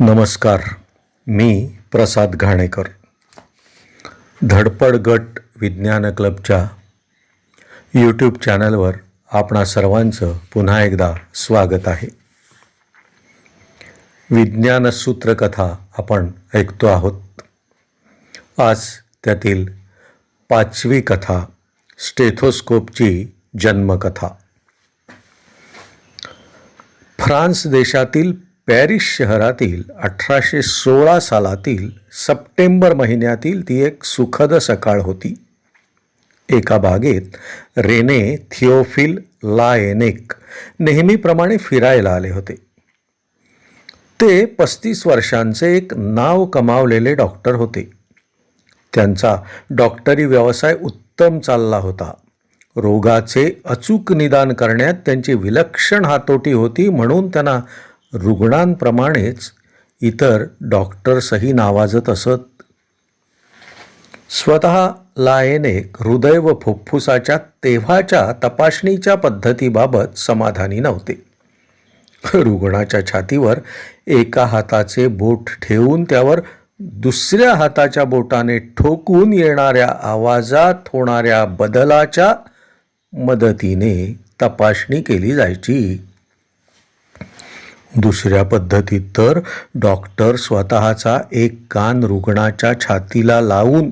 नमस्कार मी प्रसाद घाणेकर. धडपड गट विज्ञान क्लबच्या यूट्यूब चॅनलवर आपणा सर्वांचं पुन्हा एकदा स्वागत आहे. विज्ञान सूत्रकथा आपण ऐकतो आहोत. आज त्यातील पाचवी कथा स्टेथोस्कोपची जन्मकथा. फ्रान्स देशातील पॅरिस शहरातील अठराशे सोळा सालातील सप्टेंबर महिन्यातील ती एक सुखद सकाळ होती. एका बागेत रेने थिओफिल लायनेक नेहमीप्रमाणे फिरायला आले होते. ते पस्तीस वर्षांचे एक नाव कमावलेले डॉक्टर होते. त्यांचा डॉक्टरी व्यवसाय उत्तम चालला होता. रोगाचे अचूक निदान करण्यात त्यांची विलक्षण हातोटी होती म्हणून त्यांना रुग्णांप्रमाणेच इतर डॉक्टर्सही नावाजत असत. स्वतः लायनेक हृदय व फुफ्फुसाच्या तेव्हाच्या तपासणीच्या पद्धतीबाबत समाधानी नव्हते. रुग्णाच्या छातीवर एका हाताचे बोट ठेवून त्यावर दुसऱ्या हाताच्या बोटाने ठोकून येणाऱ्या आवाजात होणाऱ्या बदलाच्या मदतीने तपासणी केली जायची. दुसऱ्या पद्धतीत तर डॉक्टर स्वतःचा एक कान रुग्णाच्या छातीला लावून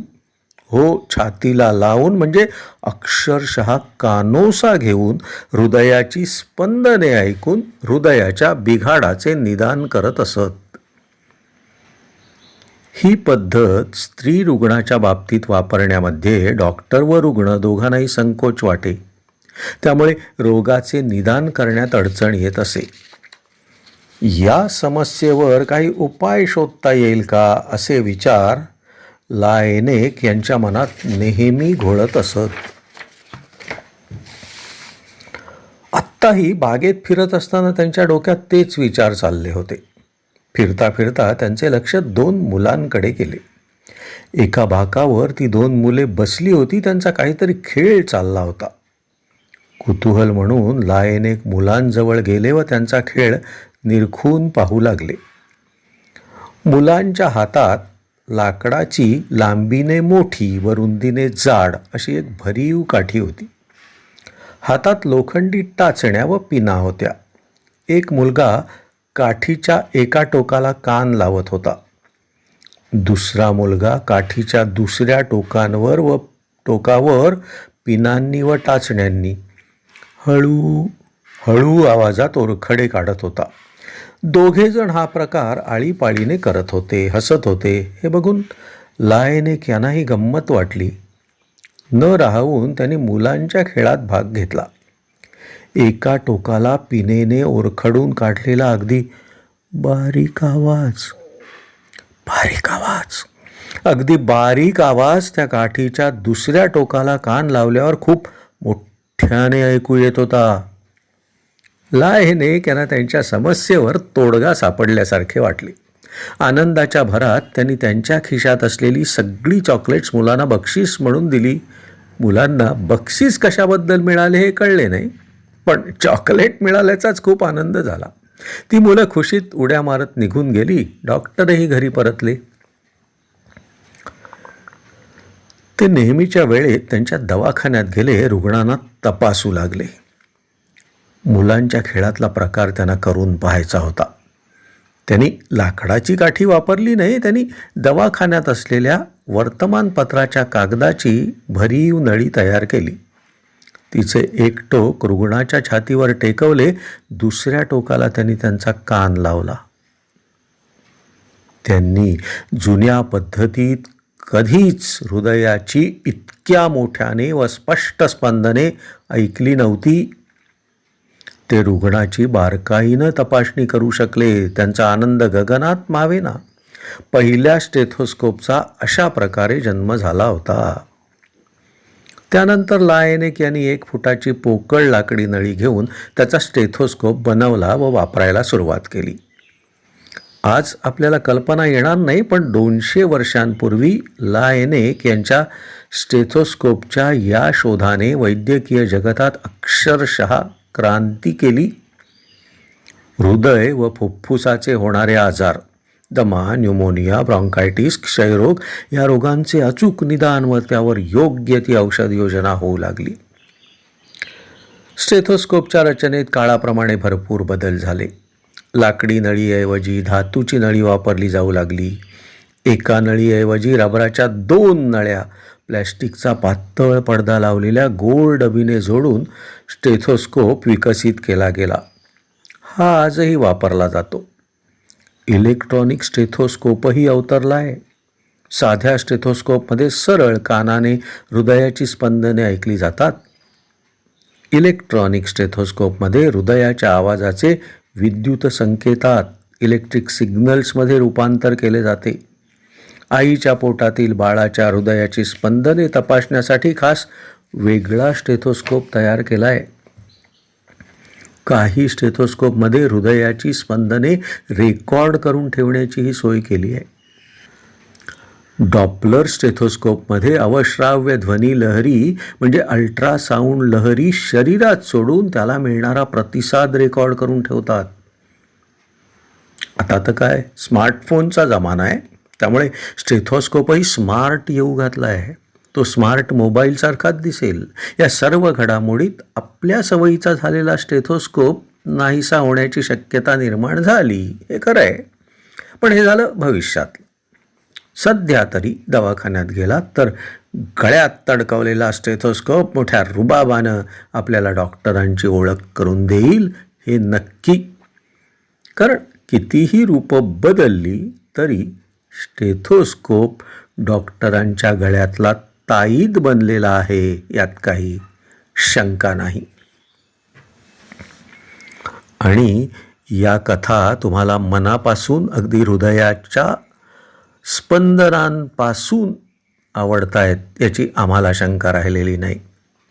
हो छातीला लावून म्हणजे अक्षरशः कानोसा घेऊन हृदयाची स्पंदने ऐकून हृदयाच्या बिघाडाचे निदान करत असत. ही पद्धत स्त्री रुग्णाच्या बाबतीत वापरण्यामध्ये डॉक्टर व रुग्ण दोघांनाही संकोच वाटे. त्यामुळे रोगाचे निदान करण्यात अडचण येत असे. या समस्येवर काही उपाय शोधता येईल का? असे विचार लायनेक यांच्या मनात नेहमी घोळत असत. आत्ताही बागेत फिरत असताना त्यांच्या डोक्यात तेच विचार चालले होते. फिरता फिरता त्यांचे लक्ष दोन मुलांकडे गेले. एका भाकावर ती दोन मुले बसली होती त्यांचा काहीतरी खेळ चालला होता. कुतूहल म्हणून लायनेक मुलांजवळ गेले व त्यांचा खेळ निरखून पाहू लागले. मुलांच्या हातात लाकडाची लांबीने मोठी व रुंदीने जाड अशी एक भरीव काठी होती. हातात लोखंडी टाचण्या व पिना होत्या. एक मुलगा काठीच्या एका टोकाला कान लावत होता. दुसरा मुलगा काठीच्या दुसऱ्या टोकांवर व टोकावर पिनांनी व टाचण्यांनी हळू हळू आवाजात ओरखडे काढत होता. दोघेजण हा प्रकार आळीपाळीने करत होते हसत होते. हे बघून लायनेक यांनाही गंमत वाटली. न राहून त्यांनी मुलांच्या खेळात भाग घेतला. एका टोकाला पिनेने ओरखडून काढलेला अगदी बारीक आवाज बारीक आवाज. अगदी बारीक आवाज त्या काठीच्या दुसऱ्या टोकाला कान लावल्यावर खूप मोठ्याने ऐकू येत होता. लायने त्यांना त्यांच्या समस्येवर तोडगा सापडल्यासारखे वाटले. आनंदाच्या भरात त्यांनी त्यांच्या खिशात असलेली सगळी चॉकलेट्स मुलांना बक्षीस म्हणून दिली. मुलांना बक्षीस कशाबद्दल मिळाले हे कळले नाही पण चॉकलेट मिळाल्याचाच खूप आनंद झाला. ती मुलं खुशीत उड्या मारत निघून गेली. डॉक्टरही घरी परतले. ते नेहमीच्या वेळेत त्यांच्या दवाखान्यात गेले. रुग्णांना तपासू लागले. मुलांच्या खेळातला प्रकार त्यांना करून पाहायचा होता. त्यांनी लाकडाची काठी वापरली नाही त्यांनी दवाखान्यात असलेल्या वर्तमानपत्राच्या कागदाची भरीव नळी तयार केली. तिचे एक टोक रुग्णाच्या छातीवर टेकवले दुसऱ्या टोकाला त्यांनी त्यांचा कान लावला. त्यांनी जुन्या पद्धतीत कधीच हृदयाची इतक्या मोठ्याने व स्पष्ट स्पंदने ऐकली नव्हती ते रुग्णाची बारकाईनं तपासणी करू शकले त्यांचा आनंद गगनात मावेना. पहिल्या स्टेथोस्कोपचा अशा प्रकारे जन्म झाला होता. त्यानंतर लायनेक यांनी एक फुटाची पोकळ लाकडी नळी घेऊन त्याचा स्टेथोस्कोप बनवला व वापरायला सुरुवात केली. आज आपल्याला कल्पना येणार नाही पण दोनशे वर्षांपूर्वी लायनेक यांच्या स्टेथोस्कोपच्या या शोधाने वैद्यकीय जगतात अक्षरशः क्रांती केली. हृदय व फुफ्फुसाचे होणारे आजार दमा न्यूमोनिया ब्रॉन्कायटिस क्षयरोग या रोगांचे अचूक निदान व त्यावर योग्य ती औषध योजना होऊ लागली. स्टेथोस्कोपच्या रचनेत काळाप्रमाणे भरपूर बदल झाले. लाकडी नळीऐवजी धातूची नळी वापरली जाऊ लागली. एका नळीऐवजी रबराच्या दोन नळ्या प्लॅस्टिकचा पातळ पडदा लावलेल्या गोल डबीने जोडून स्टेथोस्कोप विकसित केला गेला. हा आजही वापरला जातो. इलेक्ट्रॉनिक स्टेथोस्कोपही अवतरला आहे. साध्या स्टेथोस्कोपमध्ये सरळ कानाने हृदयाची स्पंदने ऐकली जातात. इलेक्ट्रॉनिक स्टेथोस्कोपमध्ये हृदयाच्या आवाजाचे विद्युत संकेतात इलेक्ट्रिक सिग्नल्समध्ये रूपांतर केले जाते. आईच्या पोटातील बाळाच्या हृदयाची स्पंदने तपासण्यासाठी खास वेगळा स्टेथोस्कोप तयार केला आहे काही स्टेथोस्कोपमध्ये हृदयाची स्पंदने रेकॉर्ड करून ठेवण्याचीही सोय केली आहे. डॉपलर स्टेथोस्कोपमध्ये अवश्राव्य ध्वनी लहरी म्हणजे अल्ट्रासाऊंड लहरी शरीरात सोडून त्याला मिळणारा प्रतिसाद रेकॉर्ड करून ठेवतात. आता तर काय स्मार्टफोनचा जमाना आहे. त्यामुळे स्टेथोस्कोपही स्मार्ट येऊ घातला आहे. तो स्मार्ट मोबाईलसारखाच दिसेल. या सर्व घडामोडीत आपल्या सवयीचा झालेला स्टेथोस्कोप नाहीसा होण्याची शक्यता निर्माण झाली. हे खरं आहे पण हे झालं भविष्यात. सध्या तरी दवाखान्यात गेलात तर गळ्यात तडकवलेला स्टेथोस्कोप मोठ्या रुबाबानं आपल्याला डॉक्टरांची ओळख करून देईल हे नक्की. कारण कितीही रूपं बदलली तरी स्टेथोस्कोप डॉक्टरांच्या गळ्यातला ताईद बनलेला आहे यात काही शंका नाही. आणि या कथा तुम्हाला मनापासून अगदी हृदयाच्या स्पंदनांपासून आवडतायत याची आम्हाला शंका राहिलेली नाही.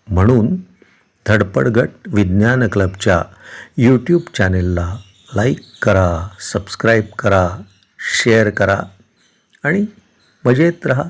म्हणून धडपडगट विज्ञान क्लबच्या यूट्यूब चॅनेलला लाईक करा सबस्क्राईब करा शेअर करा. आणि मजेत रहा.